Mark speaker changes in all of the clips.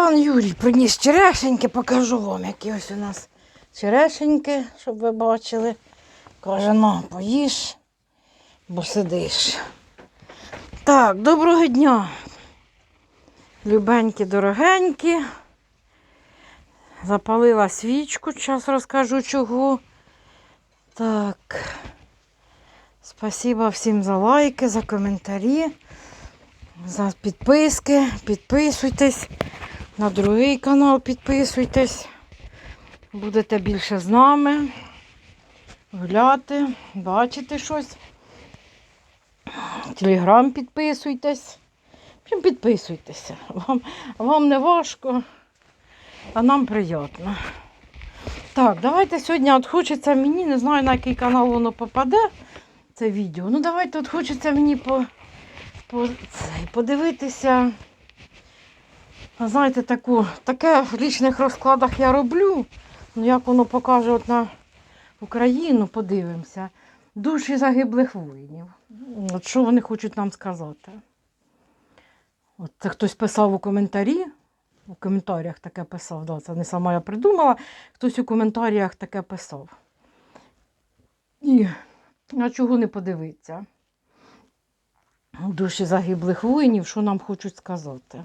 Speaker 1: Пан Юрій приніс черешеньки, покажу вам, які ось у нас черешеньки, щоб ви бачили. Каже, ну, поїж, бо сидиш. Так, доброго дня. Любенькі, дорогенькі. Запалила свічку, зараз розкажу чого. Так. Спасибо всім за лайки, за коментарі, за підписки. Підписуйтесь. На другий канал підписуйтесь. Будете більше з нами гуляти, бачити щось. Телеграм підписуйтесь. Общем, підписуйтеся. Вам, вам не важко, а нам приємно. Так, давайте сьогодні от хочеться мені, не знаю на який канал воно попаде, це відео. Ну давайте от хочеться мені по, по, цей, подивитися. Знаєте, таку, таке в лічних розкладах я роблю. Ну як воно покаже от на Україну, подивимося. Душі загиблих воїнів. От що вони хочуть нам сказати? От це хтось писав у коментарі. У коментарях таке писав. Да, це не сама я придумала. Хтось у коментарях таке писав. І а чого не подивитися? Душі загиблих воїнів, що нам хочуть сказати.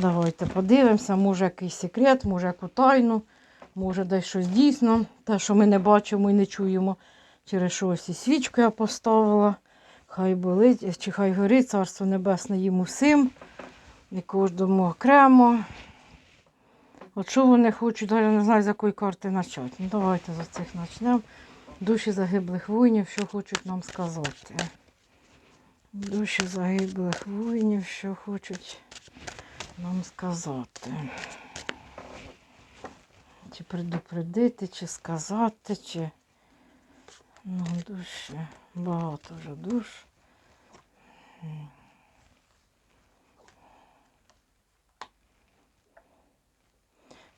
Speaker 1: Давайте подивимося, може якийсь секрет, може яку тайну, може десь щось дійсно, те, що ми не бачимо і не чуємо. Через щось і свічку я поставила. Хай болить, чи хай горить, царство небесне їм усім, і кожному окремо. От що вони хочуть, я не знаю, з якої карти почати. Ну, давайте за цих почнемо. Душі загиблих воїнів, що хочуть нам сказати. Душі загиблих воїнів, що хочуть нам сказати. Чи предупредити, чи сказати, чи ну, душі. Багато вже душ.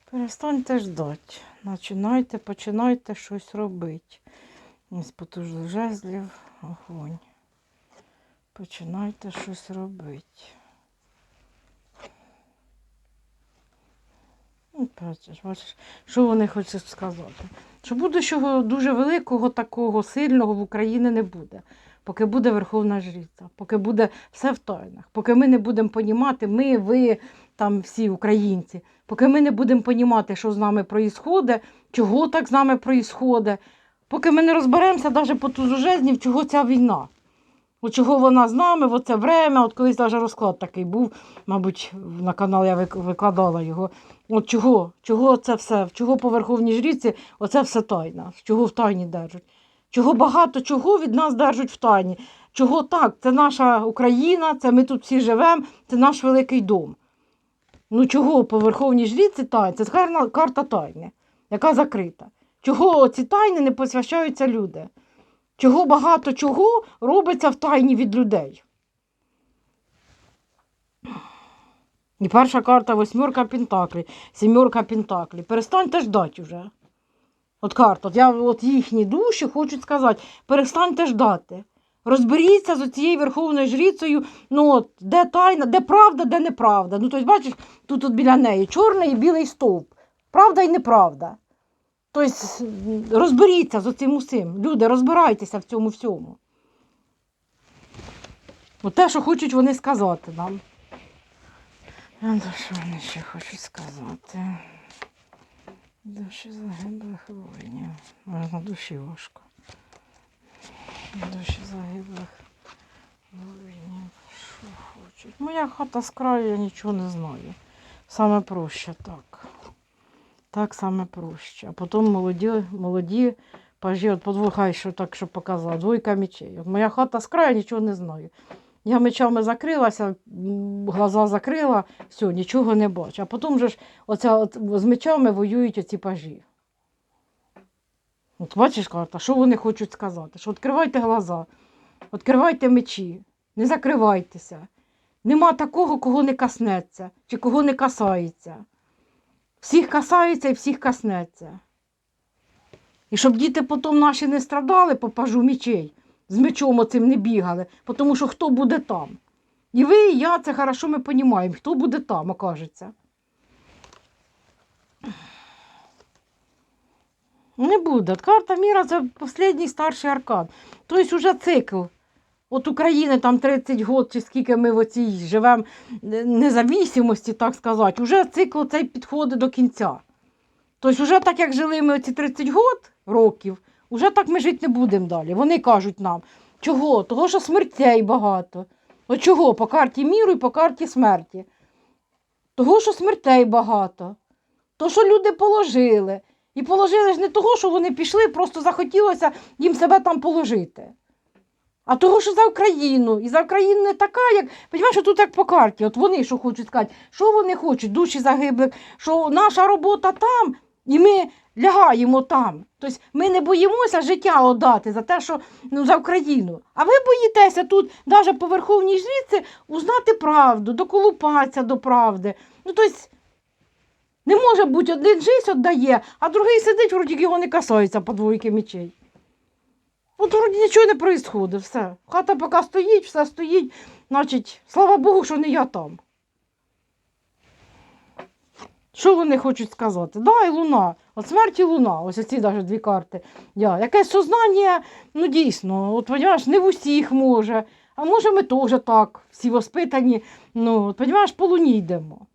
Speaker 1: Перестаньте ждати. Починайте, починайте щось робити. Із потужних жезлів, огонь. Починайте щось робити. Ну, Бачиш, бачиш, що вони хочуть сказати? Що будущого дуже великого, такого сильного в Україні не буде, поки буде Верховна Жриця, поки буде все в тайнах, поки ми не будемо понімати, ми, ви, там всі українці, поки ми не будемо понімати, що з нами відбувається, чого так з нами відбувається, поки ми не розберемося навіть по тузу жезнів, чого ця війна. От чого вона з нами в оце время, от колись навіть розклад такий був, мабуть, на канал я викладала його. От чого? Чого це все? Чого по Верховній Жріці оце все тайна? Чого в тайні держать? Чого багато чого від нас держать в тайні? Чого так? Це наша Україна, це ми тут всі живемо, це наш великий дом. Ну чого по Верховній Жріці тайна? Це карта тайни, яка закрита. Чого ці тайни не посвящаються люди? Чого багато чого робиться в тайні від людей? І перша карта восьмерка Пентаклі, сімерка Пентаклі. Перестаньте ждати вже. От карта, от я от їхні душі хочуть сказати, перестаньте ждати. Розберіться з цією верховною жрицею, ну от, де тайна, де правда, де неправда. Ну, тобто, бачиш, тут от біля неї чорний і білий стовп. Правда і неправда. Тобто, розберіться з цим усім. Люди, розбирайтеся в цьому всьому. От те, що хочуть вони сказати нам. А що вони ще хочуть сказати? Душі загиблих воїнів. На душі важко. Душі загиблих воїнів. Що хочуть? Моя хата з краю, я нічого не знаю. Саме проще так. Так саме проще. А потім молоді, молоді пажі, от подвохай, що так, що показала, двойка мечей. От моя хата з краю, нічого не знаю. Я мечами закрилася, глаза закрила, все, нічого не бачу. А потім же ж оця, от, з мечами воюють оці пажі. От бачиш, карта, що вони хочуть сказати? Що відкривайте глаза, відкривайте мечі, не закривайтеся. Нема такого, кого не коснеться чи кого не касається. Всіх касається і всіх коснеться. І щоб діти потім наші не страдали, по пажу мічей, з мечом оцим не бігали, тому що хто буде там? І ви, і я це хорошо ми розуміємо, хто буде там, окажеться. Не буде. Карта міра це останній старший аркан. Тобто вже цикл. От України там 30 років, чи скільки ми в оцій живемо независимості, так сказати, вже цикл цей підходить до кінця. Тобто, вже так, як жили ми оці 30 год, років, вже так ми жити не будемо далі. Вони кажуть нам, чого? Того, що смертей багато. От чого? По карті міру і по карті смерті. Того, що смертей багато. То, що люди положили. І положили ж не того, що вони пішли, просто захотілося їм себе там положити. А того, що за Україну. І за Україну не така, як. Понімаєш, тут як по карті. От вони що хочуть сказати, що вони хочуть, душі загиблих, що наша робота там, і ми лягаємо там. Тобто ми не боїмося життя отдати за те, що ну, за Україну. А ви боїтеся тут, навіть по верховній жриці, узнати правду, доколупатися до правди. Ну, тобто, не може бути один життя віддає, а другий сидить, вроді його не касається по двойки мечей. От вроді нічого не відбувається, все. Хата поки стоїть, все стоїть, значить, слава Богу, що не я там. Що вони хочуть сказати? Да, і луна. От смерть і луна. Ось ці навіть дві карти. Я. Якесь сознання, ну дійсно, от розумієш, не в усіх може. А може ми теж так, всі воспитані. Ну, от, розумієш, по луні йдемо.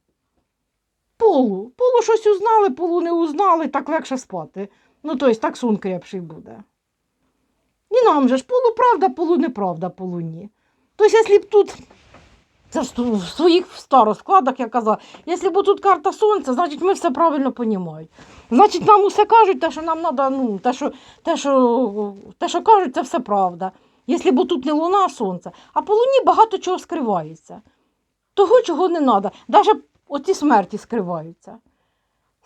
Speaker 1: Полу. Полу щось узнали, полу не узнали, так легше спати. Ну, тобто так сон крепший буде. І нам же ж полу правда, полу неправда по луні. Тобто, якщо б тут, це сто- в своїх староскладах я казала, якщо б тут карта сонця, значить ми все правильно розуміємо. Значить, нам усе кажуть, те, що нам треба, ну, те, що, те, що, те, що кажуть, це все правда. Якщо б тут не луна, а сонце. А по луні багато чого скривається. Того, чого не треба. Навіть оці смерті скриваються.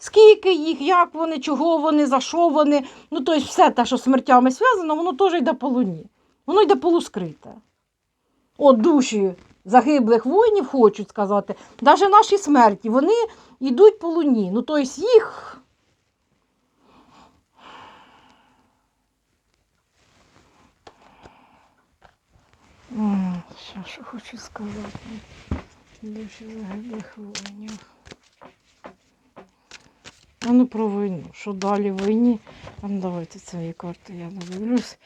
Speaker 1: Скільки їх, як вони, чого вони, за що вони. Ну, тобто все те, що смертями зв'язано, воно теж йде по луні. Воно йде полускрите. От душі загиблих воїнів хочуть сказати, навіть наші смерті, вони йдуть по луні. Ну, тобто їх. Що, що хочу сказати? Душі загиблих воїнів. А ну про війну. Що далі в війні? А ну давайте цієї карти я дивлюсь.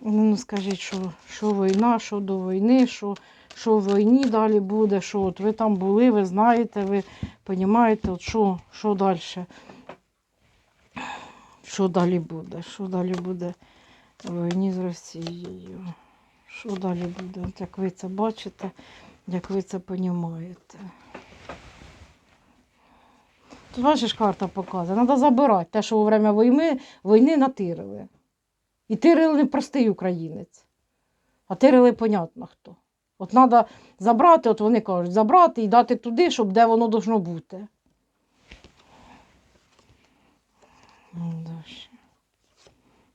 Speaker 1: Ну, ну скажіть, що, що війна, що до війни, що, що в війні далі буде, що от ви там були, ви знаєте, ви розумієте, от що, що далі? Що далі буде? Що далі буде в війні з Росією? Що далі буде? От як ви це бачите, як ви це розумієте? Бачиш, карта показує. Треба забирати те, що во время війни, війни натирили. І тирили не простий українець, а тирили понятно хто. От треба забрати, от вони кажуть, забрати і дати туди, щоб де воно должно бути.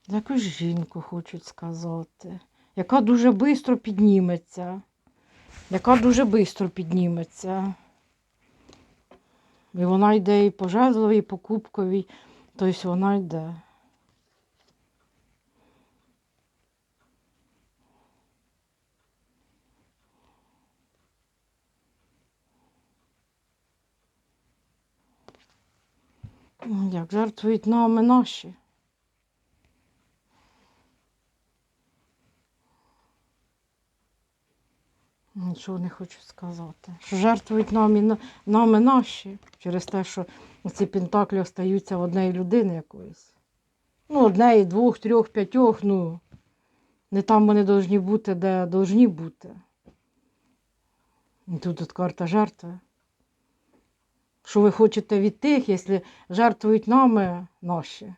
Speaker 1: За Якусь жінку хочуть сказати, яка дуже швидко підніметься. Яка дуже швидко підніметься. І вона йде і по жезловій, і по кубковій, тобто вона йде. Як жертвують нами наші. Нічого не хочу сказати. Що жертвують нами, нами наші через те, що ці пентаклі остаються в однієї людини якоїсь. Ну, однієї, двох, трьох, п'ятьох, ну. Не там вони повинні бути, де повинні бути. І тут от карта жертви. Що ви хочете від тих, якщо жертвують нами наші?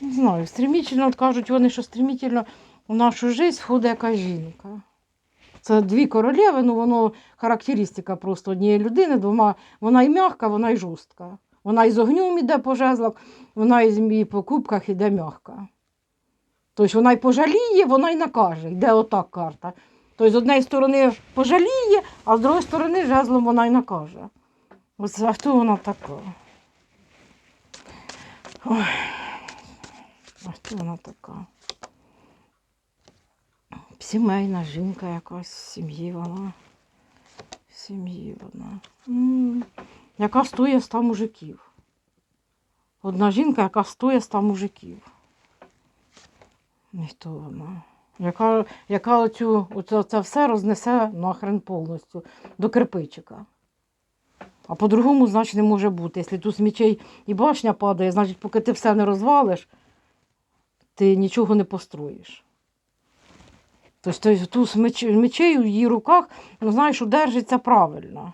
Speaker 1: Не знаю, стремительно, от кажуть вони, що стремительно в нашу життя входить якась жінка. Це дві королеви, ну воно характеристика просто однієї людини, двома. Вона і м'яка, вона і жорстка. Вона і з огнем іде по жезлах, вона і по кубках іде м'яка. Тобто вона й пожаліє, вона й накаже. Йде отак карта. Тобто з однієї сторони пожаліє, а з другої сторони жезлом вона й накаже. Ось а хто вона така? Ой. А хто вона така? Сімейна жінка якась сім'ї вона. сім'ї вона. Яка стоїть 100 мужиків. Одна жінка, яка стоїть 100 мужиків. Ніхто вона. Яка, яка оцю, оце, це все рознесе нахрен повністю до кирпичика. А по-другому, значить, не може бути. Якщо тут з мечей і башня падає, значить, поки ти все не розвалиш, ти нічого не построїш. Тобто туз меч, мечей у її руках, ну знаєш, удержиться правильно.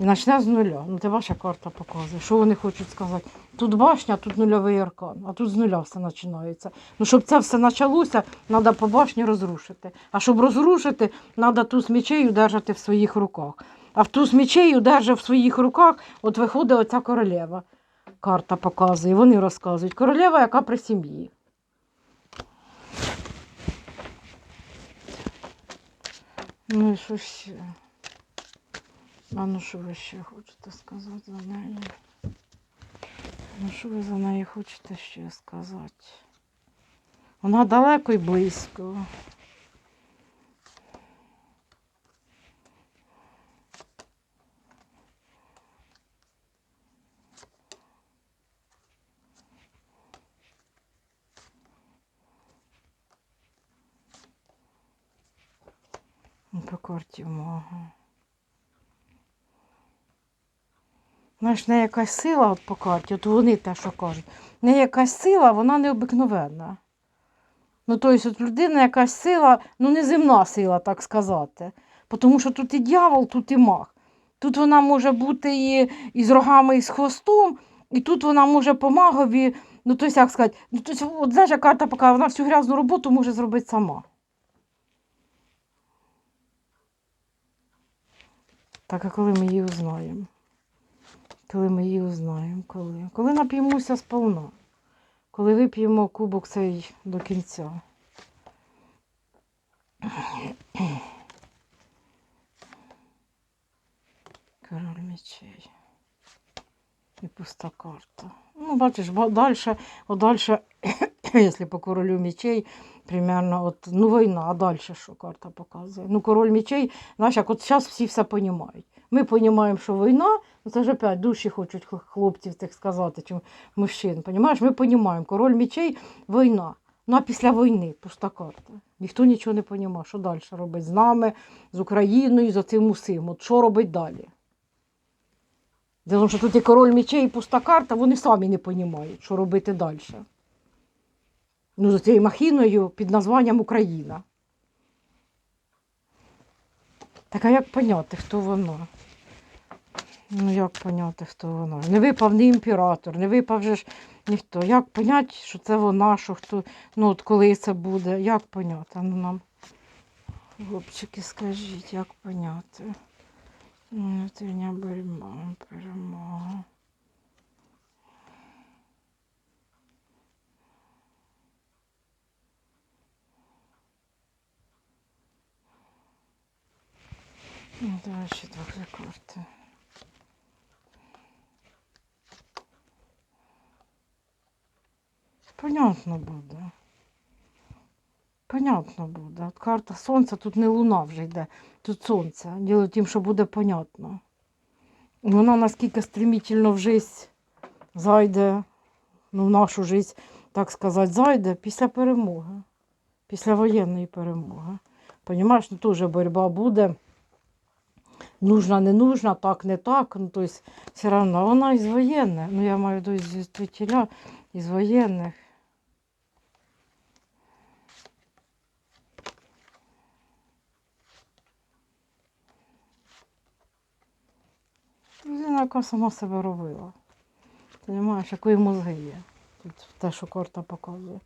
Speaker 1: І почне з нуля. Ну, ти ваша карта показує, що вони хочуть сказати. Тут башня, тут нульовий аркан, а тут з нуля все починається. Ну, щоб це все почалося, треба по башні розрушити. А щоб розрушити, треба туз мечей удержати в своїх руках. А в туз мечей удержав в своїх руках, от виходить оця королева. Карта показує, вони розказують. Королева, яка при сім'ї. Ну і що ще? А ну що ви ще хочете сказати за неї? Ну що ви за неї хочете ще сказати? Вона далеко і близько. По карті. Знаєш, не якась сила от по карті, от вони те, що кажуть. Не якась сила, вона необикновенна. Ну, тобто, от людина якась сила, ну не земна сила, так сказати. Тому що тут і дьявол, тут і маг. Тут вона може бути і, і з рогами, і з хвостом, і тут вона може по магові, ну тобто, як сказати, ну, тобто, от знаєш, карта показує, вона всю грязну роботу може зробити сама. Так, а коли ми її узнаємо? Коли ми її узнаємо, коли? Коли нап'ємося сповна. Коли вип'ємо кубок цей до кінця. Король мечей. І пуста карта. Ну, бачиш, далі, дальше, якщо по королю мечей, примерно, от, ну, війна, а далі що карта показує? Ну, король мечей, знаєш, як от зараз всі все розуміють. Ми розуміємо, що війна, ну це ж опять душі хочуть хлопців тих сказати, чим мужчин. Понімаєш? Ми розуміємо, король мечей війна. Ну а після війни пуста карта. Ніхто нічого не розуміє, що далі робить з нами, з Україною, з цим усім. От що робить далі? Тому що тут і король мечей, і пуста карта, вони самі не розуміють, що робити далі. Ну, за цією махіною під названням Україна. Так а як поняти, хто вона? Ну, як поняти, хто вона? Не випав ні імператор, не випав же ж ніхто. Як поняти, що це вона, що хто, ну от коли це буде, як поняти? Ну нам, хлопчики, скажіть, як поняти? Внутрішня боротьба, перемога. Ну, давай ще два карти. Понятно буде. Понятно буде. От карта сонця, тут не луна вже йде, тут сонце. Діло в тім, що буде понятно. Вона наскільки стремительно в життя зайде, ну, в нашу життя, так сказати, зайде після перемоги, після воєнної перемоги. Понімаєш, ну теж боротьба буде. Нужна, не нужна, так, не так. Ну, тобто, все одно вона із воєнних. Ну, я маю в виду твітіля, із воєнних. Людина, яка сама себе робила. Ти не маєш, якої мозги є. Тут те, що карта показує.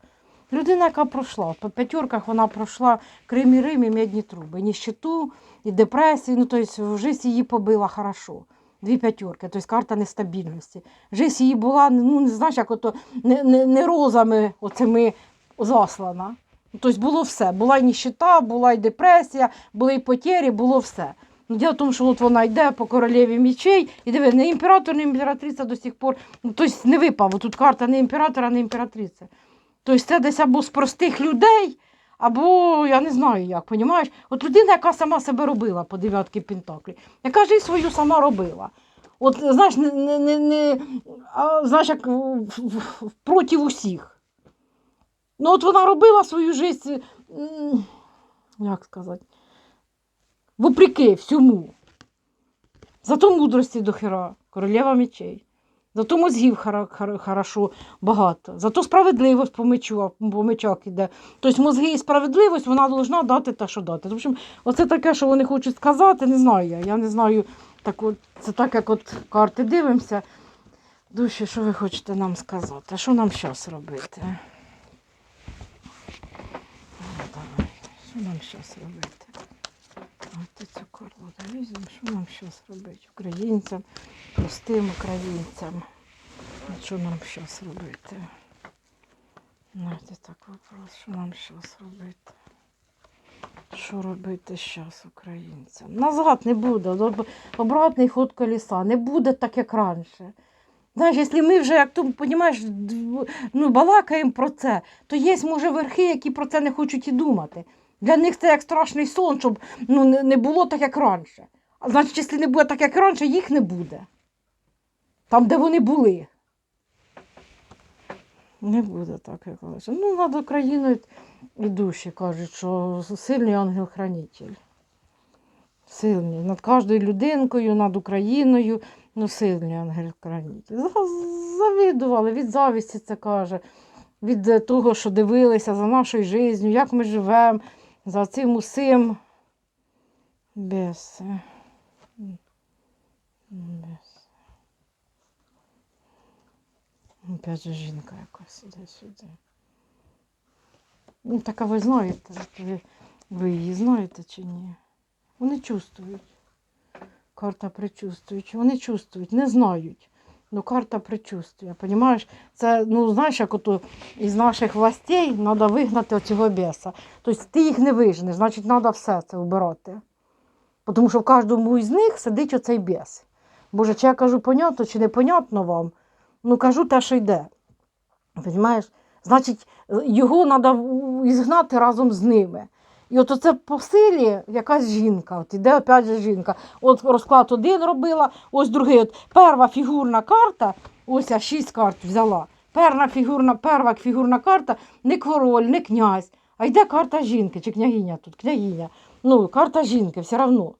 Speaker 1: Людина, яка пройшла. По п'ятірках вона пройшла Крим і Рим і медні труби. Ніщиту, і депресію. Ну, тобто, в житті її побила хорошо. Дві п'ятірки, тобто карта нестабільності. Життя її була, ну, не знаєш, як ото не, не, не розами оцими заслана. Тобто було все. Була і ніщита, була і депресія, були і потері, було все. Ну, діло в тому, що от вона йде по королеві мічей, і диви, не імператор, не імператриця до сих пор. Ну, тобто не випав. Тут карта не імператора, не імператриця. Тобто це десь або з простих людей, або я не знаю як, понімаєш? От людина, яка сама себе робила по дев'ятки Пентаклі, яка ж і свою сама робила. От, знаєш, не, не, не, не а, знаєш, як проти усіх. Ну, от вона робила свою життя, як сказати, вопреки всьому. Зато мудрості до хера, королева мечей. Зато мозгів хорошо багато. Зато справедливість по, мечу, по мечах іде. Тобто мозги і справедливість вона повинна дати те, що дати. В общем, оце таке, що вони хочуть сказати, не знаю я. Я не знаю, так от, це так, як от карти дивимося. Душі, що ви хочете нам сказати? Що нам зараз робити? Що нам зараз робити? От цю карлу візьмемо, що нам зараз робити? Українцям, простим українцям. От Що нам зараз робити? Знаєте, так вопрос, що нам зараз робити? Що робити зараз українцям? Назад не буде, обратний ход коліса, не буде так, як раніше. Знаєш, якщо ми вже, як ти розумієш, ну, балакаємо про це, то є, може, верхи, які про це не хочуть і думати. Для них це як страшний сон, щоб ну, не, було так, як раніше. А значить, якщо не буде так, як раніше, їх не буде. Там, де вони були. Не буде так, як раніше. Ну, над Україною і душі кажуть, що сильний ангел-хранитель. Сильний. Над кожною людинкою, над Україною, ну, сильний ангел-хранитель. За- Завідували, від завісті це каже, від того, що дивилися за нашою життю, як ми живемо, за цим усім. Без. Без. Опять же жінка якась іде сюди. Ну, так а ви знаєте, ви її знаєте чи ні? Вони чувствують. Карта причувствують. Вони чувствують, не знають. Ну, карта причувствує. Понімаєш? Це, ну, знаєш, як ото із наших властей треба вигнати оцього біса. Тобто ти їх не виженеш, значить, треба все це вбирати. Тому що в кожному із них сидить оцей біс. Боже, чи я кажу понятно, чи непонятно вам? Ну, кажу те, що йде. Понімаєш? Значить, його треба ізгнати разом з ними. І от оце по силі якась жінка, от іде опять же жінка. От розклад один робила, ось другий. От перша фігурна карта, ось я шість карт взяла. Перша фігурна, перша фігурна карта не король, не князь, а йде карта жінки чи княгиня тут, княгиня. Ну, карта жінки, все одно.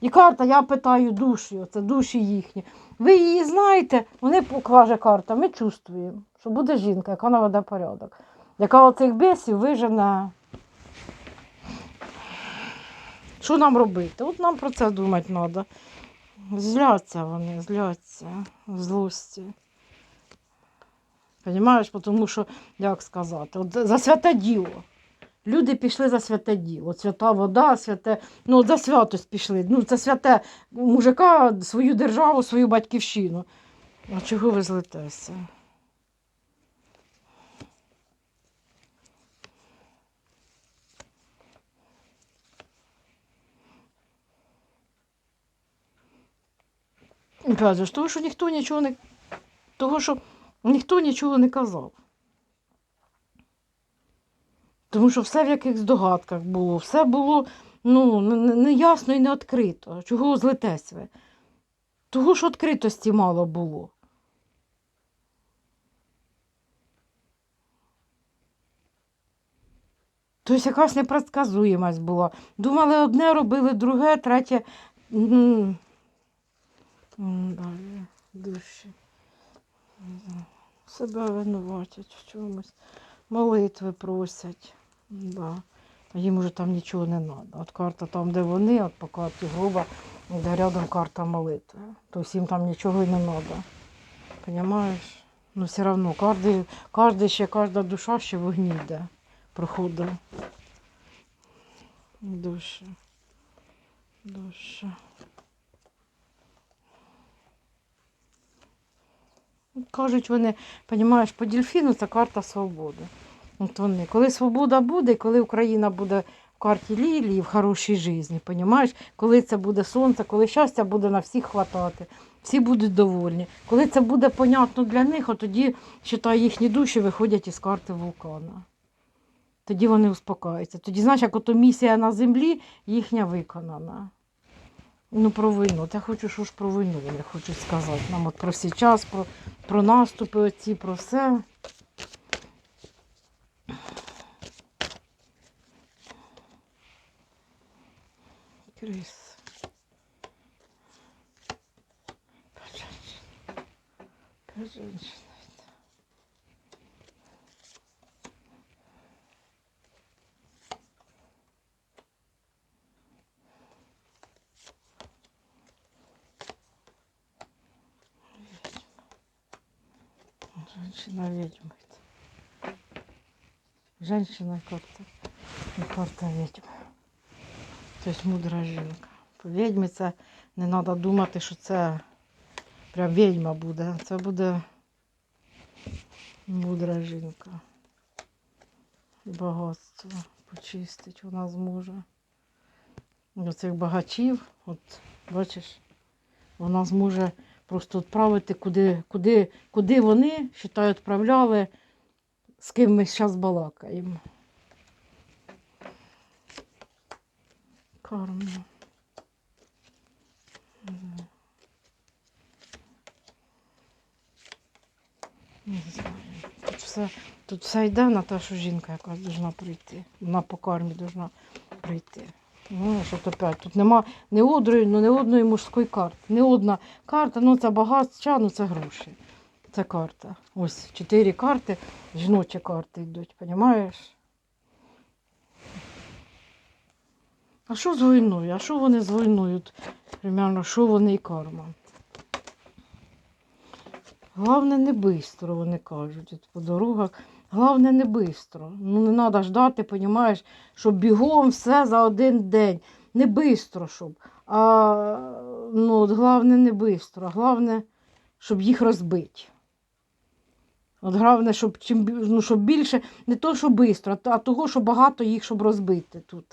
Speaker 1: І карта, я питаю душі, оце душі їхні. Ви її знаєте, вони каже карта, ми чувствуємо, що буде жінка, яка наведе порядок, яка оцих бесів вижене. Що нам робити? От нам про це думати треба. Зляться вони, зляться злості. Понімаєш, тому що, як сказати, от за святе діло. Люди пішли за святе діло. Свята вода, святе, ну от за святость пішли. Ну, це святе мужика, свою державу, свою батьківщину. А чого ви злитеся? Же, ж, того, що ніхто нічого не. Того, що ніхто нічого не казав. Тому що все в якихось догадках було, все було ну, неясно і не відкрито. Чого злитесь ви? Того, що відкритості мало було. Тобто якась непредсказуємость була. Думали, одне робили, друге, третє. Далі, душі. Себе винуватять в чомусь. Молитви просять. Да. Їм уже там нічого не треба. От карта там, де вони, от по карті груба, де рядом карта молитви. Тобто їм там нічого і не треба. Понимаєш? Ну все одно, кожен, кожен ще, кожна душа ще в огні йде, проходить. Душа. Душа. Кажуть вони, понімаєш, по дельфіну це карта свободи. От вони. Коли свобода буде, коли Україна буде в карті лілії в хорошій житті, понімаєш? Коли це буде сонце, коли щастя буде на всіх хватати, всі будуть довольні. Коли це буде понятно для них, от тоді, считай, їхні душі виходять із карти вулкана. Тоді вони успокоюються. Тоді, знаєш, як ото місія на землі їхня виконана. Ну, про війну. Та я хочу, що ж про війну вони хочуть сказати. Нам от про всі час, про, про наступи оці, про все. Крис. Пять женщин. Пять женщин. Женщина ведьма. это. Женщина карта. І карта ведьми. Тобто мудра жінка. По відьмі це не треба думати, що це прям відьма буде. Це буде мудра жінка. Багатство почистить вона зможе. І Оцих багачів, от бачиш, вона зможе просто відправити, куди, куди, куди вони, вважаю, відправляли, з ким ми зараз балакаємо. Карма. Не знаю. Тут все, тут все йде на те, що жінка якась повинна прийти. Вона по кармі повинна прийти. Ну, опять. Тут нема ні одної, ну, ні одної мужської карти. Ні одна карта, ну це багатство, ну це гроші. Це карта. Ось чотири карти, жіночі карти йдуть, розумієш? А що з війною? А що вони з війною? Примерно, що вони і карма? Головне не бистро, вони кажуть, от по дорогах. Головне не бистро. Ну не треба ждати, понімаєш, щоб бігом все за один день. Не бистро, щоб. А ну, от головне не бистро. Головне, щоб їх розбити. От головне, щоб чим ну, щоб більше, не то, що бистро, а того, що багато їх, щоб розбити тут.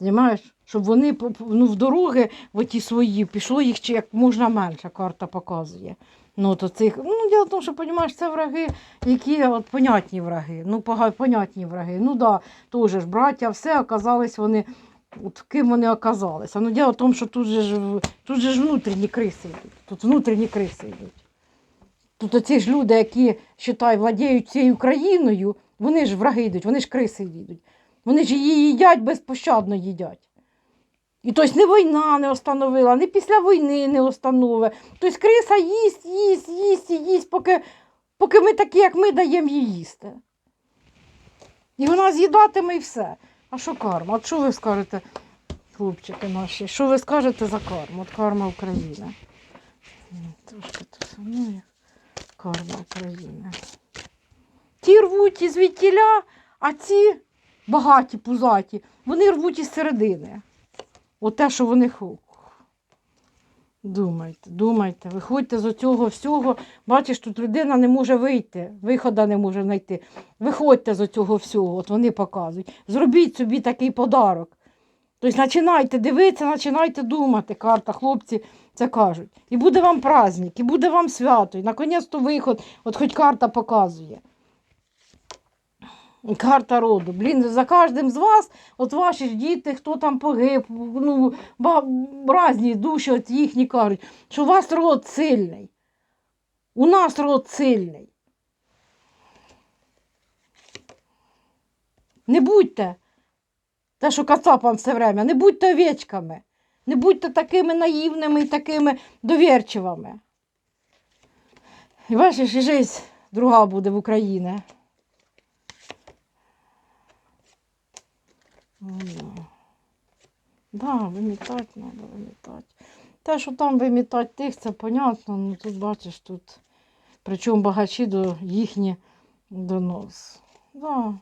Speaker 1: Знімаєш? Щоб вони ну, в дороги в ті свої пішло їх чи як можна менше, карта показує. Ну, то цих, ну, діло в тому, що розумієш, це враги, які от, понятні враги. Ну, понятні враги. Ну да, теж ж браття, все оказались вони, от ким вони оказалися. Ну, діло в тому, що тут же ж, тут же ж внутрішні криси йдуть. Тут внутрішні криси йдуть. Тут оці ж люди, які считай, владіють цією країною, вони ж враги йдуть, вони ж криси йдуть. Вони ж її їдять, безпощадно їдять. І тобто не війна не остановила, ні після війни не остановить. Тобто криса їсть, їсть, їсть і їсть, поки, поки ми такі, як ми, даємо їй їсти. І вона з'їдатиме і все. А що карма? От що ви скажете, хлопчики наші? Що ви скажете за карму? От карма України. Трошки тут ну, як карма України. Ті рвуть із вітіля, а ці багаті, пузаті, вони рвуть із середини. От те, що вони. Думайте, думайте, виходьте з цього всього. Бачиш, тут людина не може вийти, виходу не може знайти. Виходьте з цього всього, от вони показують. Зробіть собі такий подарок. Тобто починайте дивитися, починайте думати, карта, хлопці це кажуть. І буде вам праздник, і буде вам свято, і наконець-то виход, от хоч карта показує. Карта роду. Блін, за кожним з вас, от ваші діти, хто там погиб, ну, ба, разні душі от їхні кажуть, що у вас род сильний. У нас род сильний. Не будьте, те, що кацапам все время, не будьте овечками, не будьте такими наївними і такими довірчивими. І бачиш, і життя друга буде в Україні. Ну, Да, вимітати треба, вимітати. Те, що там вимітати тих, це понятно, ну тут бачиш, тут причому багачі до їхні до нас. Да.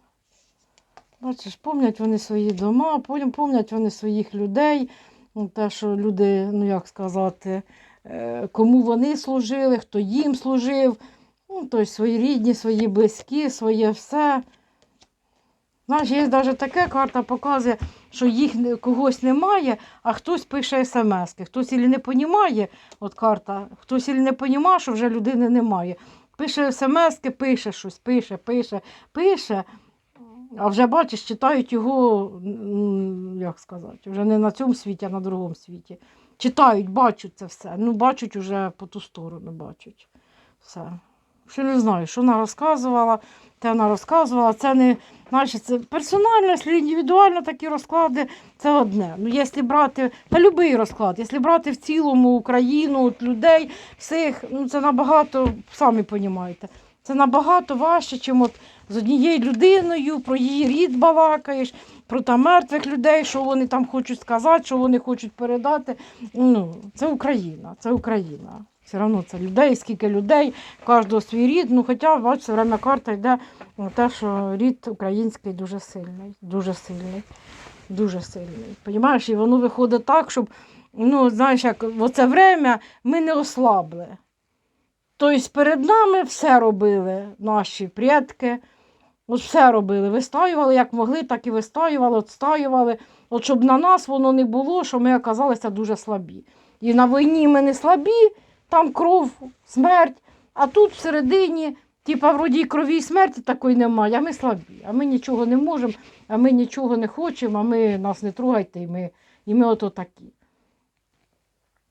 Speaker 1: Бачиш, помнять вони свої дома, помнять вони своїх людей. Ну, Те, що люди, ну як сказати, е, кому вони служили, хто їм служив. Ну, тобто свої рідні, свої близькі, своє все. Знаєш, є навіть таке, карта показує, що їх когось немає, а хтось пише смс. Хтось і не розуміє, от карта, хтось і не розуміє, що вже людини немає. Пише смс, пише щось, пише, пише, пише. А вже бачиш, читають його, як сказати, вже не на цьому світі, а на другому світі. Читають, бачать це все. Ну, бачать уже по ту сторону, бачать. Все. Ще не знаю, що вона розказувала, те вона розказувала. Це не значить, це персонально, якщо індивідуально такі розклади, це одне. Ну, якщо брати та будь-який розклад, якщо брати в цілому Україну, от людей, всіх, ну це набагато, самі розумієте, це набагато важче, чим от з однією людиною, про її рід балакаєш, про там мертвих людей, що вони там хочуть сказати, що вони хочуть передати. Ну, це Україна, це Україна. Все одно це людей, скільки людей, кожного свій рід. Ну, хоча, бачите, время карта йде на те, що рід український дуже сильний, дуже сильний, дуже сильний. Понімаєш, і воно виходить так, щоб, ну, знаєш, як в оце время ми не ослабли. Тобто перед нами все робили наші предки, от все робили. Вистоювали, як могли, так і вистоювали, отстоювали. От щоб на нас воно не було, що ми оказалися дуже слабі. І на війні ми не слабі, там кров, смерть, а тут всередині, типа, вроді і крові і смерті такої немає, а ми слабі, а ми нічого не можемо, а ми нічого не хочемо, а ми нас не трогайте, і ми, і ми ото такі.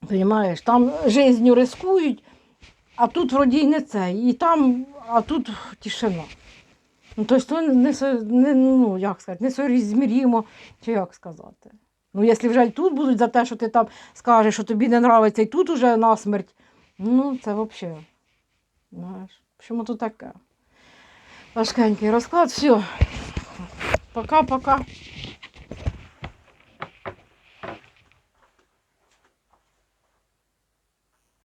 Speaker 1: Понимаєш, там жизнью рискують, а тут вроді й не це, і там, а тут тишина. Ну, тобто, не, не, ну, як сказати, не соізміримо, чи як сказати. Ну, якщо вже тут будуть за те, що ти там скажеш, що тобі не подобається, і тут уже насмерть, ну, це взагалі. Знаєш, чому тут таке? Важкенький розклад, все. Пока-пока.